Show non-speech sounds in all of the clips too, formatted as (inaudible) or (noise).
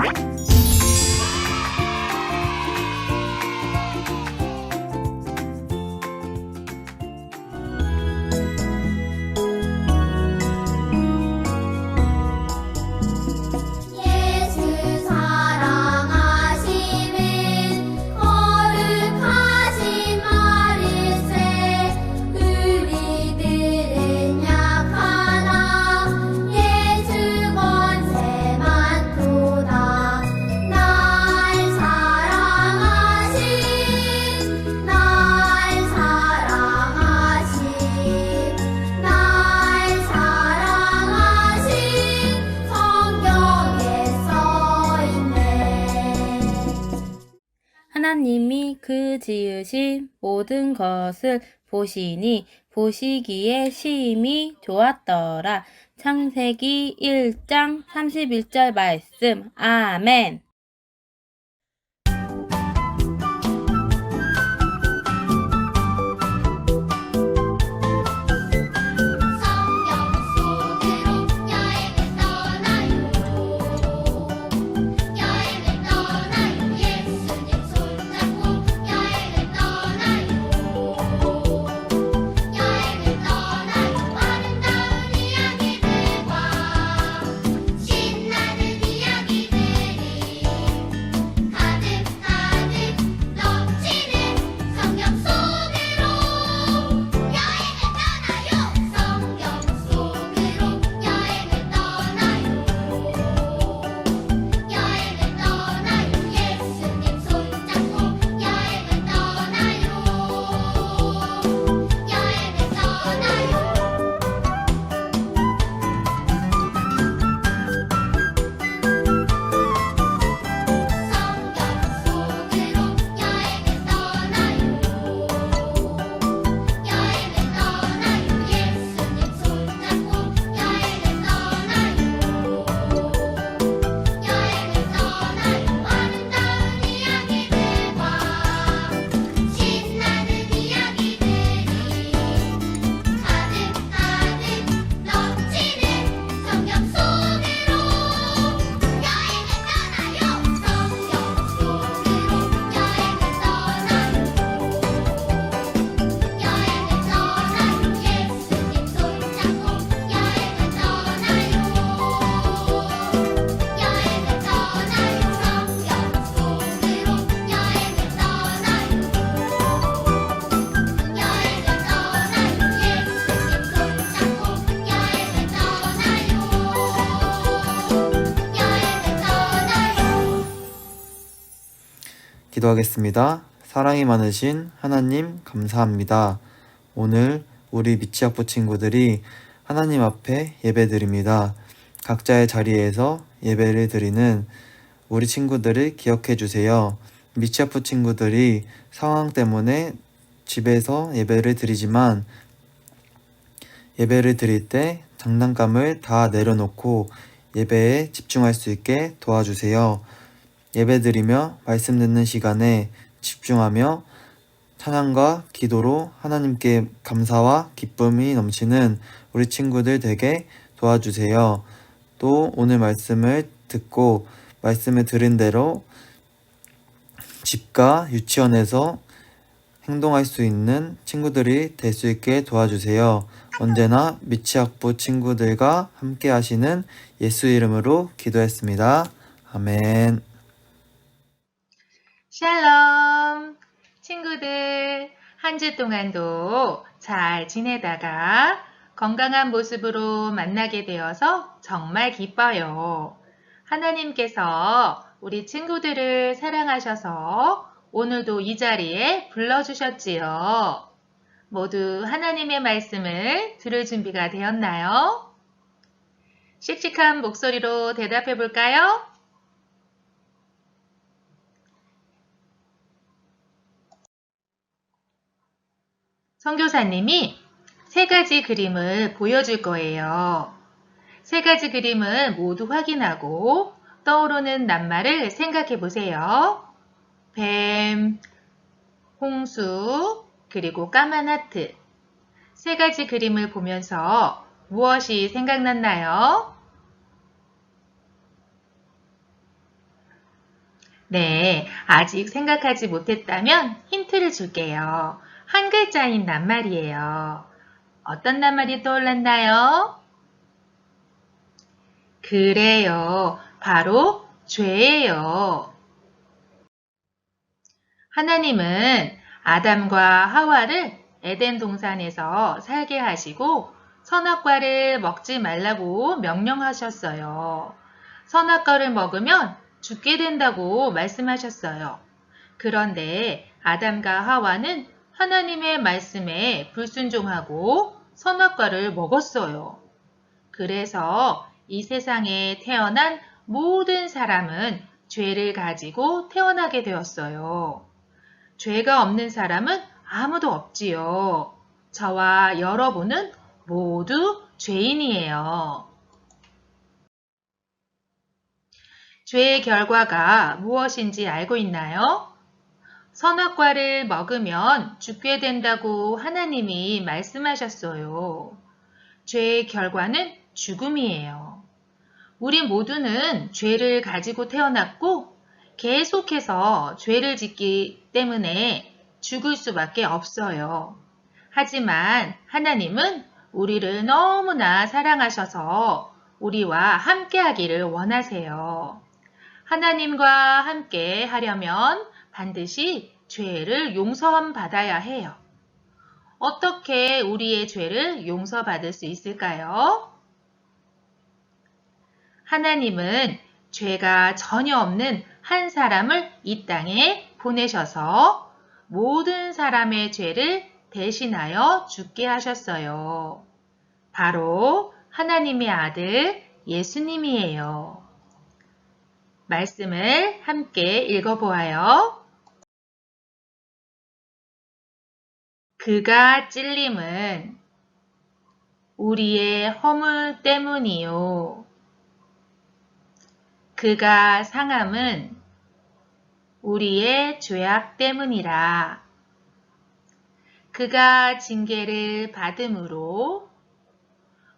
What? 모든 것을 보시니 보시기에 시임이 좋았더라. 창세기 1장 31절 말씀. 아멘. 기도하겠습니다. 사랑이 많으신 하나님 감사합니다. 오늘 우리 미치학부 친구들이 하나님 앞에 예배드립니다. 각자의 자리에서 예배를 드리는 우리 친구들을 기억해 주세요. 미치학부 친구들이 상황 때문에 집에서 예배를 드리지만 예배를 드릴 때 장난감을 다 내려놓고 예배에 집중할 수 있게 도와주세요. 예배드리며 말씀 듣는 시간에 집중하며 찬양과 기도로 하나님께 감사와 기쁨이 넘치는 우리 친구들 되게 도와주세요. 또 오늘 말씀을 듣고 말씀을 들은 대로 집과 유치원에서 행동할 수 있는 친구들이 될 수 있게 도와주세요. 언제나 미치학부 친구들과 함께 하시는 예수 이름으로 기도했습니다. 아멘. 샬롬! 친구들, 한 주 동안도 잘 지내다가 건강한 모습으로 만나게 되어서 정말 기뻐요. 하나님께서 우리 친구들을 사랑하셔서 오늘도 이 자리에 불러주셨지요. 모두 하나님의 말씀을 들을 준비가 되었나요? 씩씩한 목소리로 대답해 볼까요? 선교사님이 세 가지 그림을 보여줄 거예요. 세 가지 그림을 모두 확인하고 떠오르는 낱말을 생각해 보세요. 뱀, 홍수, 그리고 까만 하트. 세 가지 그림을 보면서 무엇이 생각났나요? 네, 아직 생각하지 못했다면 힌트를 줄게요. 한 글자인 낱말이에요. 어떤 낱말이 떠올랐나요? 그래요. 바로 죄예요. 하나님은 아담과 하와를 에덴 동산에서 살게 하시고 선악과를 먹지 말라고 명령하셨어요. 선악과를 먹으면 죽게 된다고 말씀하셨어요. 그런데 아담과 하와는 하나님의 말씀에 불순종하고 선악과를 먹었어요. 그래서 이 세상에 태어난 모든 사람은 죄를 가지고 태어나게 되었어요. 죄가 없는 사람은 아무도 없지요. 저와 여러분은 모두 죄인이에요. 죄의 결과가 무엇인지 알고 있나요? 선악과를 먹으면 죽게 된다고 하나님이 말씀하셨어요. 죄의 결과는 죽음이에요. 우리 모두는 죄를 가지고 태어났고 계속해서 죄를 짓기 때문에 죽을 수밖에 없어요. 하지만 하나님은 우리를 너무나 사랑하셔서 우리와 함께 하기를 원하세요. 하나님과 함께 하려면 반드시 죄를 용서함 받아야 해요. 어떻게 우리의 죄를 용서받을 수 있을까요? 하나님은 죄가 전혀 없는 한 사람을 이 땅에 보내셔서 모든 사람의 죄를 대신하여 죽게 하셨어요. 바로 하나님의 아들 예수님이에요. 말씀을 함께 읽어보아요. 그가 찔림은 우리의 허물 때문이요. 그가 상함은 우리의 죄악 때문이라. 그가 징계를 받음으로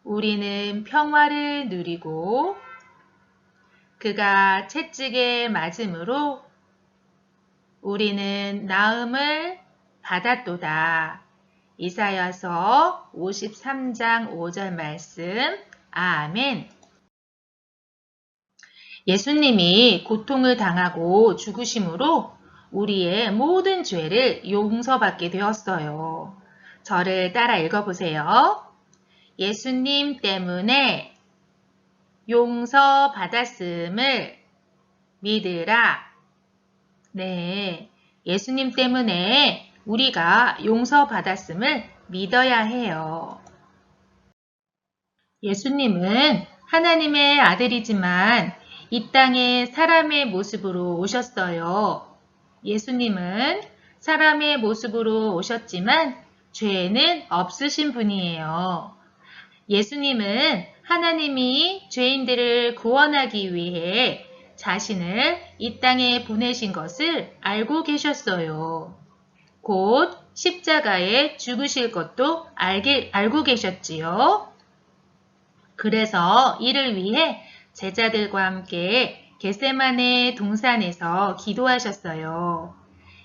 우리는 평화를 누리고 그가 채찍에 맞음으로 우리는 나음을 받았도다. 이사야서 53장 5절 말씀. 아멘. 예수님이 고통을 당하고 죽으심으로 우리의 모든 죄를 용서받게 되었어요. 저를 따라 읽어보세요. 예수님 때문에 용서받았음을 믿으라. 네. 예수님 때문에 우리가 용서받았음을 믿어야 해요. 예수님은 하나님의 아들이지만 이 땅에 사람의 모습으로 오셨어요. 예수님은 사람의 모습으로 오셨지만 죄는 없으신 분이에요. 예수님은 하나님이 죄인들을 구원하기 위해 자신을 이 땅에 보내신 것을 알고 계셨어요. 곧 십자가에 죽으실 것도 알게, 알고 계셨지요. 그래서 이를 위해 제자들과 함께 겟세만의 동산에서 기도하셨어요.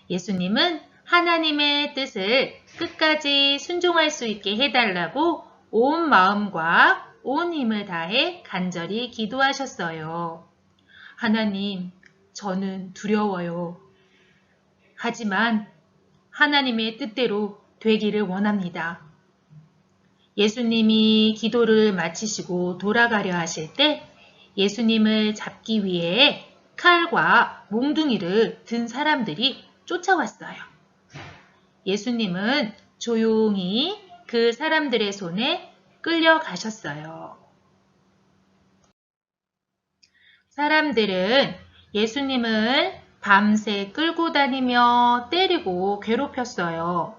예수님은 하나님의 뜻을 끝까지 순종할 수 있게 해달라고 온 마음과 온 힘을 다해 간절히 기도하셨어요. 하나님, 저는 두려워요. 하지만 하나님의 뜻대로 되기를 원합니다. 예수님이 기도를 마치시고 돌아가려 하실 때 예수님을 잡기 위해 칼과 몽둥이를 든 사람들이 쫓아왔어요. 예수님은 조용히 그 사람들의 손에 끌려가셨어요. 사람들은 예수님을 밤새 끌고 다니며 때리고 괴롭혔어요.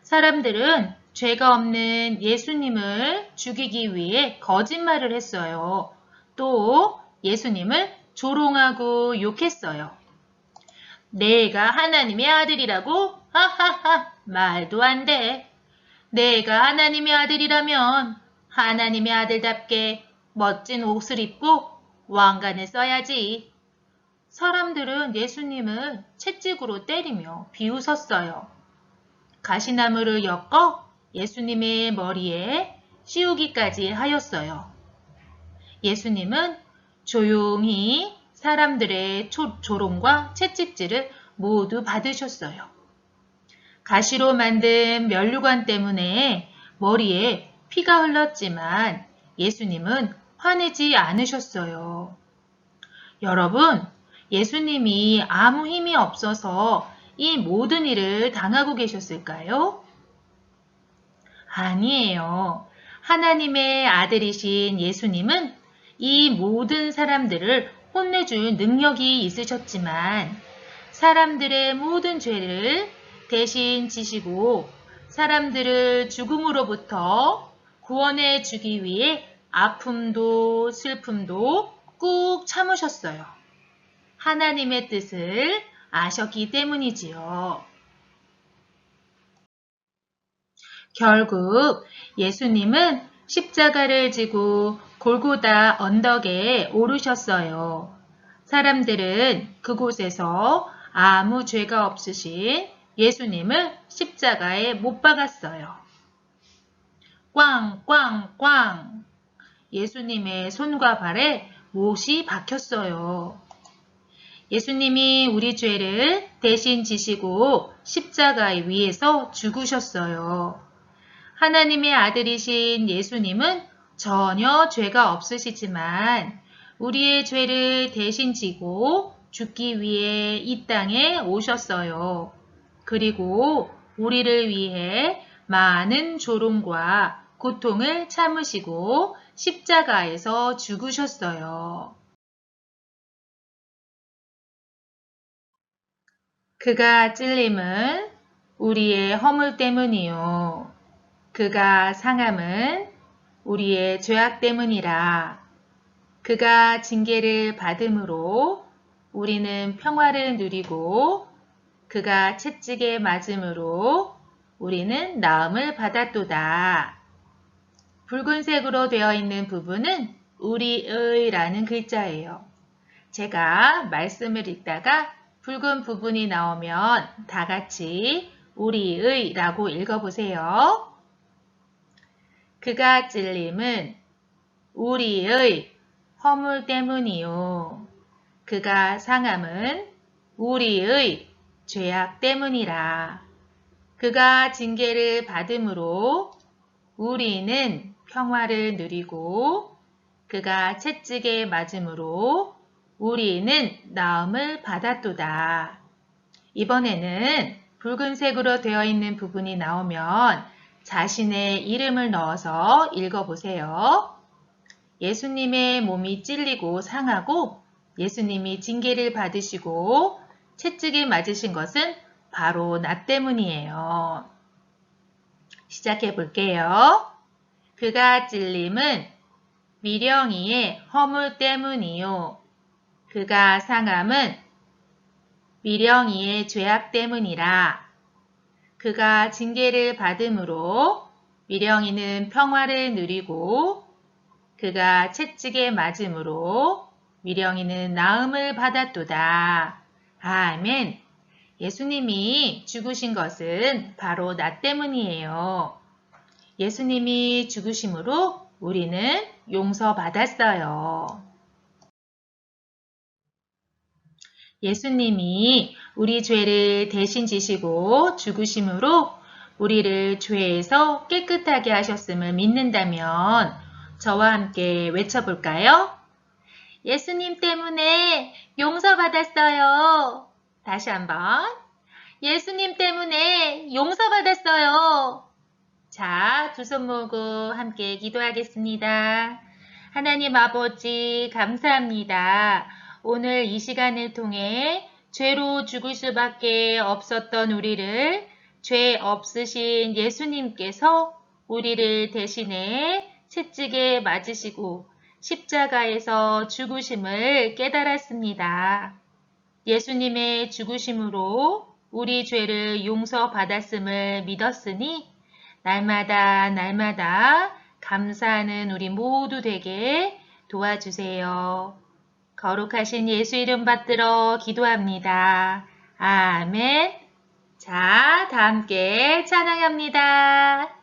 사람들은 죄가 없는 예수님을 죽이기 위해 거짓말을 했어요. 또 예수님을 조롱하고 욕했어요. 내가 하나님의 아들이라고? 하하하, 말도 안 돼. 내가 하나님의 아들이라면 하나님의 아들답게 멋진 옷을 입고 왕관을 써야지. 사람들은 예수님을 채찍으로 때리며 비웃었어요. 가시나무를 엮어 예수님의 머리에 씌우기까지 하였어요. 예수님은 조용히 사람들의 초, 조롱과 채찍질을 모두 받으셨어요. 가시로 만든 면류관 때문에 머리에 피가 흘렀지만 예수님은 화내지 않으셨어요. 여러분, 예수님이 아무 힘이 없어서 이 모든 일을 당하고 계셨을까요? 아니에요. 하나님의 아들이신 예수님은 이 모든 사람들을 혼내줄 능력이 있으셨지만 사람들의 모든 죄를 대신 지시고 사람들을 죽음으로부터 구원해 주기 위해 아픔도 슬픔도 꾹 참으셨어요. 하나님의 뜻을 아셨기 때문이지요. 결국 예수님은 십자가를 지고 골고다 언덕에 오르셨어요. 사람들은 그곳에서 아무 죄가 없으신 예수님을 십자가에 못 박았어요. 꽝꽝꽝 예수님의 손과 발에 못이 박혔어요. 예수님이 우리 죄를 대신 지시고 십자가에 위에서 죽으셨어요. 하나님의 아들이신 예수님은 전혀 죄가 없으시지만 우리의 죄를 대신 지고 죽기 위해 이 땅에 오셨어요. 그리고 우리를 위해 많은 조롱과 고통을 참으시고 십자가에서 죽으셨어요. 그가 찔림은 우리의 허물 때문이요. 그가 상함은 우리의 죄악 때문이라. 그가 징계를 받음으로 우리는 평화를 누리고 그가 채찍에 맞음으로 우리는 나음을 받았도다. 붉은색으로 되어 있는 부분은 우리의라는 글자예요. 제가 말씀을 읽다가 붉은 부분이 나오면 다 같이 우리의 라고 읽어보세요. 그가 찔림은 우리의 허물 때문이요. 그가 상함은 우리의 죄악 때문이라. 그가 징계를 받음으로 우리는 평화를 누리고 그가 채찍에 맞음으로 우리는 나음을 받았도다. 이번에는 붉은색으로 되어 있는 부분이 나오면 자신의 이름을 넣어서 읽어보세요. 예수님의 몸이 찔리고 상하고 예수님이 징계를 받으시고 채찍에 맞으신 것은 바로 나 때문이에요. 시작해 볼게요. 그가 찔림은 미령이의 허물 때문이요. 그가 상함은 미령이의 죄악 때문이라. 그가 징계를 받음으로 미령이는 평화를 누리고 그가 채찍에 맞음으로 미령이는 나음을 받았도다. 아멘. 예수님이 죽으신 것은 바로 나 때문이에요. 예수님이 죽으심으로 우리는 용서받았어요. 예수님이 우리 죄를 대신 지시고 죽으심으로 우리를 죄에서 깨끗하게 하셨음을 믿는다면 저와 함께 외쳐볼까요? 예수님 때문에 용서받았어요. 다시 한번. 예수님 때문에 용서받았어요. 자, 두 손 모으고 함께 기도하겠습니다. 하나님 아버지, 감사합니다. 오늘 이 시간을 통해 죄로 죽을 수밖에 없었던 우리를 죄 없으신 예수님께서 우리를 대신해 채찍에 맞으시고 십자가에서 죽으심을 깨달았습니다. 예수님의 죽으심으로 우리 죄를 용서받았음을 믿었으니 날마다 날마다 감사하는 우리 모두 되게 도와주세요. 거룩하신 예수 이름 받들어 기도합니다. 아멘. 자, 다 함께 찬양합니다.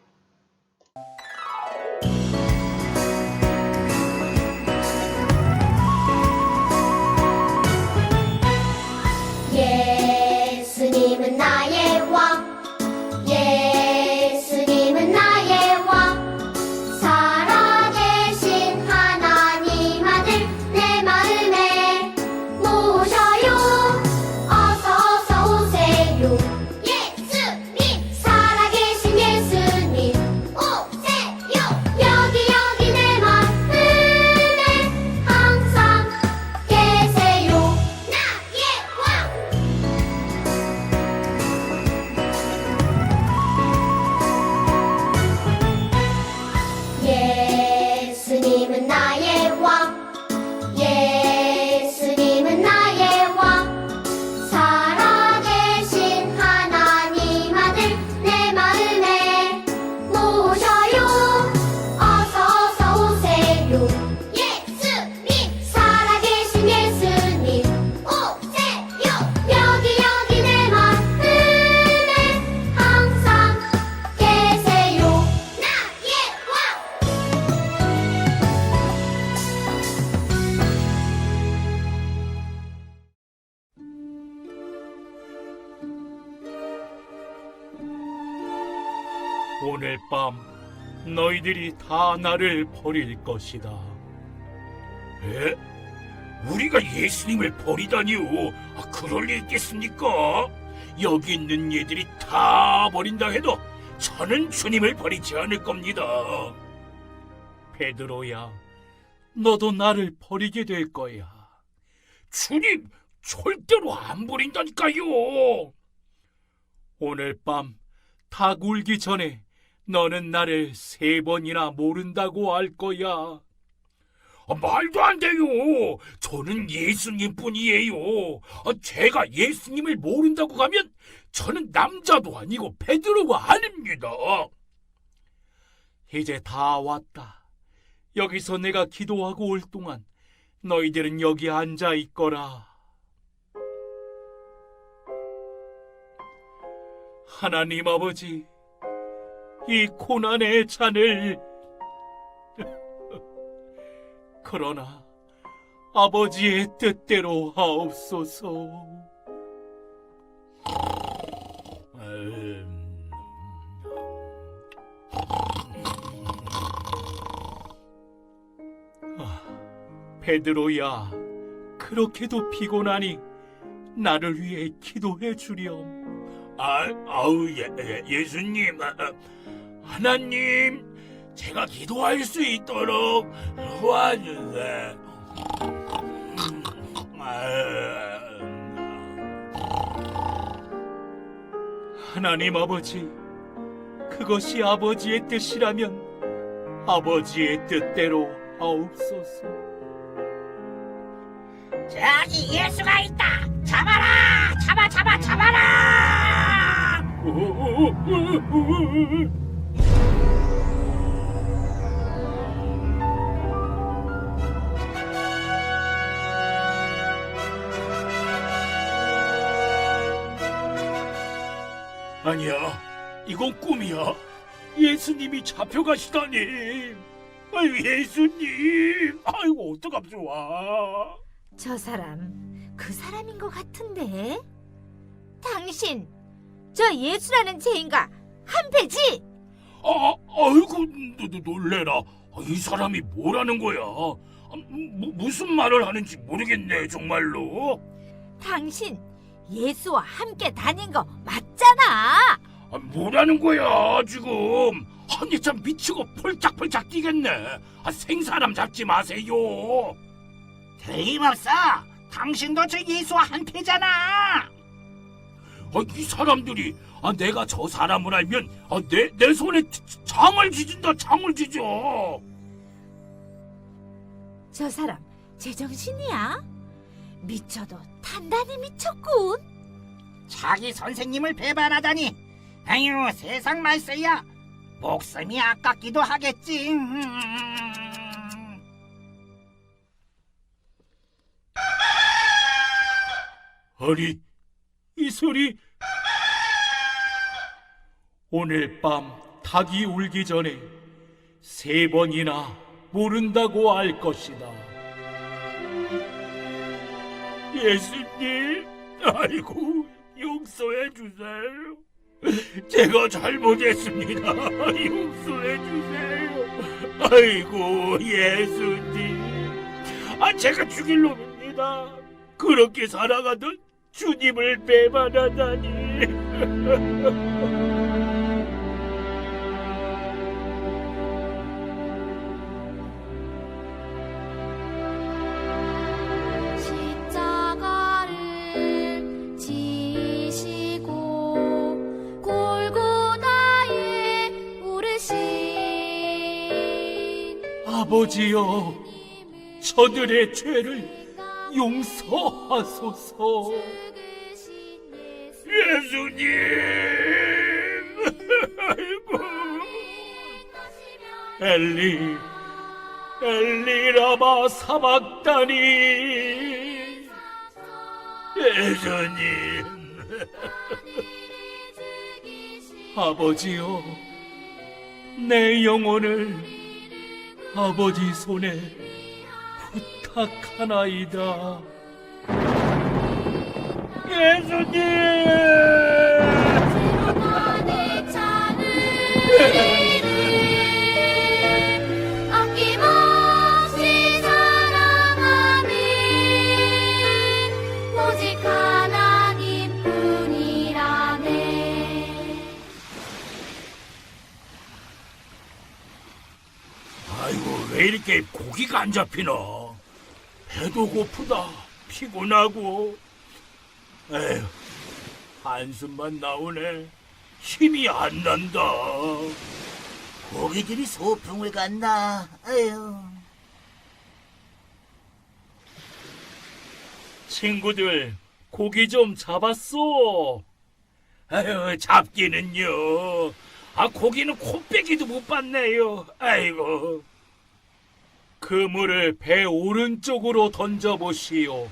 오늘 밤 너희들이 다 나를 버릴 것이다. 에? 우리가 예수님을 버리다니요? 아, 그럴 리 있겠습니까? 여기 있는 얘들이 다 버린다 해도 저는 주님을 버리지 않을 겁니다. 베드로야, 너도 나를 버리게 될 거야. 주님, 절대로 안 버린다니까요. 오늘 밤 닭 울기 전에 너는 나를 세 번이나 모른다고 할 거야. 아, 말도 안 돼요. 저는 예수님 뿐이에요. 아, 제가 예수님을 모른다고 가면 저는 남자도 아니고 베드로가 아닙니다. 이제 다 왔다. 여기서 내가 기도하고 올 동안 너희들은 여기 앉아 있거라. 하나님 아버지, 이 고난의 잔을 그러나 아버지의 뜻대로 하옵소서. 음, 아, 베드로야, 그렇게도 피곤하니 나를 위해 기도해 주렴. 아, 아우 예, 예, 예수님, 아, 아, 하나님, 제가 기도할 수 있도록 도와주세요. 아, 하나님 아버지, 그것이 아버지의 뜻이라면 아버지의 뜻대로 하옵소서. 저기 예수가 있다. 잡아라. 잡아 잡아 잡아라. 아니야, 이건 꿈이야. 예수님이 잡혀가시다니. 아유, 예수님. 아이고, 좋아. 저 사람 그 사람인 것 같은데. 당신 저 예수라는 죄인가 한패지? 아, 아이고, 너, 너, 놀래라. 아, 이 사람이 뭐라는 거야? 아, 무, 무슨 말을 하는지 모르겠네, 정말로. 당신 예수와 함께 다닌 거 맞잖아. 아, 뭐라는 거야, 지금? 아니, 참 미치고 펄짝펄짝 뛰겠네. 아, 생사람 잡지 마세요. 틀림없어. 당신도 저 예수와 한패잖아. 아, 이 사람들이 아, 내가 저 사람을 알면 아, 내, 내 손에 자- 장을 지진다, 장을 지져. 저 사람 제정신이야? 미쳐도 단단히 미쳤군. 자기 선생님을 배반하다니. 아유 세상 말세야. 목숨이 아깝기도 하겠지. 아니, 이 소리. 오늘 밤 닭이 울기 전에 세 번이나 모른다고 알 것이다. 예수님, 아이고, 용서해 주세요. 제가 잘못했습니다. (laughs) 용서해 주세요. 아이고, 예수님. 아, 제가 죽일 놈입니다. 그렇게 살아가던 주님을 배반하다니. (laughs) 십자가를 지시고 골고다에 오르신 아버지여, 저들의 죄를 용서하소서. 예수님, (laughs) 아이고, 엘리, 엘리라마 사박다니. 예수님, (laughs) 아버지여, 내 영혼을 아버지 손에 부탁하나이다. 예수님! 왜 이렇게 고기가 안 잡히나? 배도 고프다. 피곤하고. 에휴, 한숨만 나오네. 힘이 안 난다. 고기들이 소풍을 갔나? 아유. 친구들, 고기 좀 잡았어. 아유, 잡기는요. 아, 고기는 코빼기도 못 봤네요. 아이고. 그물을 배 오른쪽으로 던져보시오.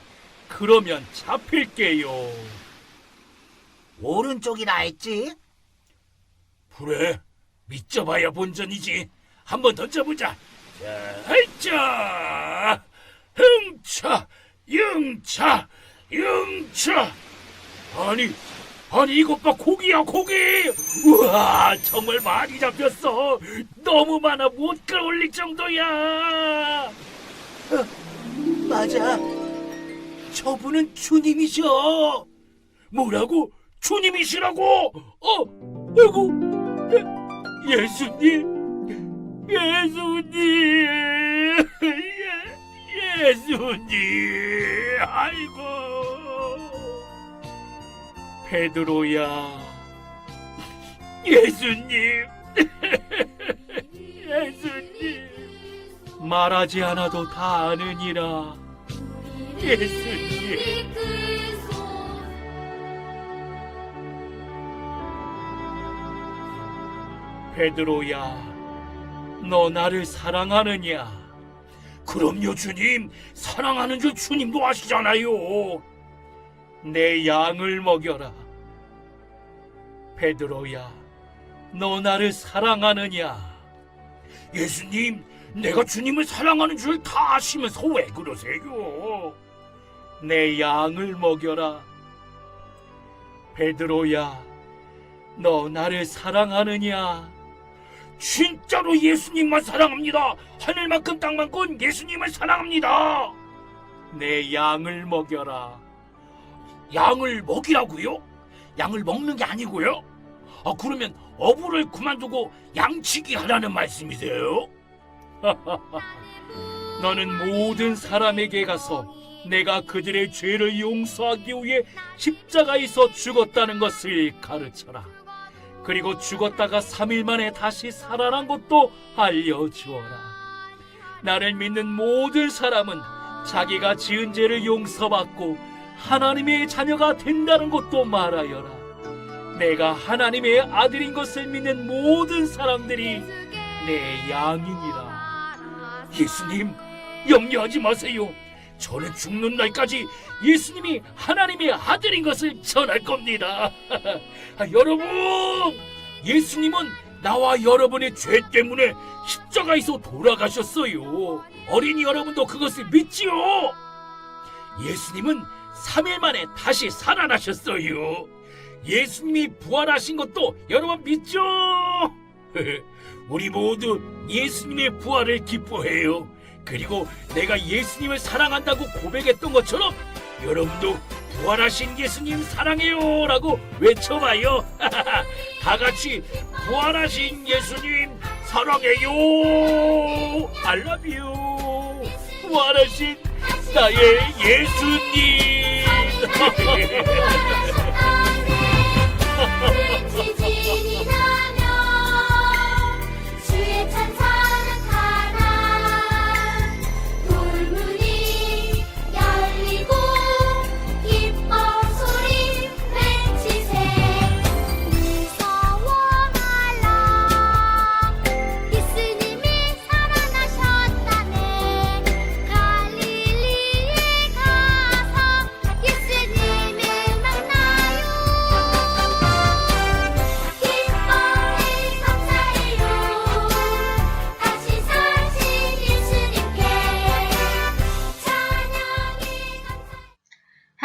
그러면 잡힐게요. 오른쪽이라 했지? 그래, 믿져봐야 본전이지. 한번 던져보자. 자, 할자! 흥차! 영차! 영차! 아니, 아니, 이것 봐, 고기야, 고기! 우와, 정말 많이 잡혔어. 너무 많아, 못 끌어올릴 정도야. 맞아. 저분은 주님이셔. 뭐라고? 주님이시라고? 어, 아이고, 예, 예수님, 예수님, (laughs) 예, 예수님, 아이고, 베드로야, 예수님, (laughs) 예수님, 말하지 않아도 다 아느니라. 예수님. 베드로야, 너 나를 사랑하느냐? 그럼요, 주님. 사랑하는 줄 주님도 아시잖아요. 내 양을 먹여라. 베드로야, 너 나를 사랑하느냐? 예수님, 내가 주님을 사랑하는 줄 다 아시면서 왜 그러세요? 내 양을 먹여라. 베드로야, 너 나를 사랑하느냐? 진짜로 예수님만 사랑합니다. 하늘만큼 땅만큼 예수님을 사랑합니다. 내 양을 먹여라. 양을 먹이라고요? 양을 먹는 게 아니고요? 아, 그러면 어부를 그만두고 양치기 하라는 말씀이세요? (laughs) 너는 모든 사람에게 가서 내가 그들의 죄를 용서하기 위해 십자가에서 죽었다는 것을 가르쳐라. 그리고 죽었다가 3일 만에 다시 살아난 것도 알려주어라. 나를 믿는 모든 사람은 자기가 지은 죄를 용서받고 하나님의 자녀가 된다는 것도 말하여라. 내가 하나님의 아들인 것을 믿는 모든 사람들이 내 양이니라. 예수님, 염려하지 마세요. 저는 죽는 날까지 예수님이 하나님의 아들인 것을 전할 겁니다. (laughs) 아, 여러분, 예수님은 나와 여러분의 죄 때문에 십자가에서 돌아가셨어요. 어린이 여러분도 그것을 믿지요? 예수님은 3일 만에 다시 살아나셨어요. 예수님이 부활하신 것도 여러분 믿죠? (laughs) 우리 모두 예수님의 부활을 기뻐해요. 그리고 내가 예수님을 사랑한다고 고백했던 것처럼 여러분도 부활하신 예수님 사랑해요 라고 외쳐봐요. (laughs) 다 같이 부활하신 예수님 사랑해요. You. 부활하신 나의 예수님.